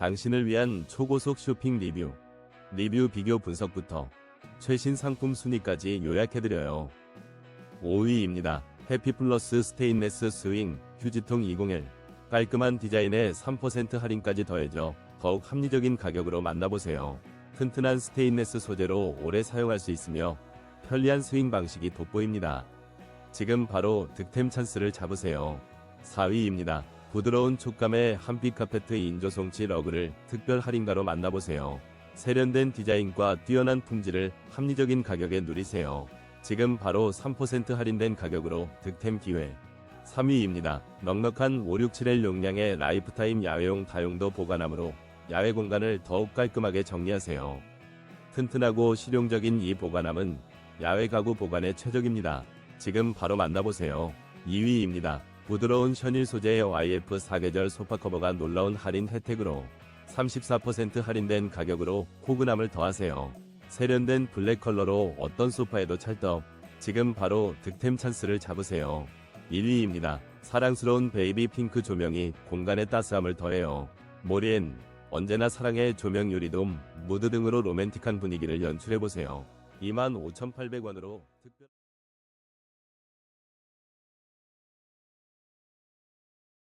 당신을 위한 초고속 쇼핑 리뷰, 리뷰 비교 분석부터 최신 상품 순위까지 요약해드려요. 5위입니다. 해피플러스 스테인레스 스윙 휴지통 201 깔끔한 디자인에 3% 할인까지 더해져 더욱 합리적인 가격으로 만나보세요. 튼튼한 스테인레스 소재로 오래 사용할 수 있으며 편리한 스윙 방식이 돋보입니다. 지금 바로 득템 찬스를 잡으세요. 4위입니다. 부드러운 촉감의 한빛 카페트 인조송치 러그를 특별 할인가로 만나보세요. 세련된 디자인과 뛰어난 품질을 합리적인 가격에 누리세요. 지금 바로 3% 할인된 가격으로 득템 기회. 3위입니다. 넉넉한 567L 용량의 라이프타임 야외용 다용도 보관함으로 야외 공간을 더욱 깔끔하게 정리하세요. 튼튼하고 실용적인 이 보관함은 야외 가구 보관에 최적입니다. 지금 바로 만나보세요. 2위입니다. 부드러운 셔닐 소재의 YF 사계절 소파 커버가 놀라운 할인 혜택으로 34% 할인된 가격으로 포근함을 더하세요. 세련된 블랙 컬러로 어떤 소파에도 찰떡. 지금 바로 득템 찬스를 잡으세요. 1위입니다. 사랑스러운 베이비 핑크 조명이 공간에 따스함을 더해요. 모리엔 언제나 사랑의 조명 유리돔, 무드 등으로 로맨틱한 분위기를 연출해보세요. 25,800원으로 특별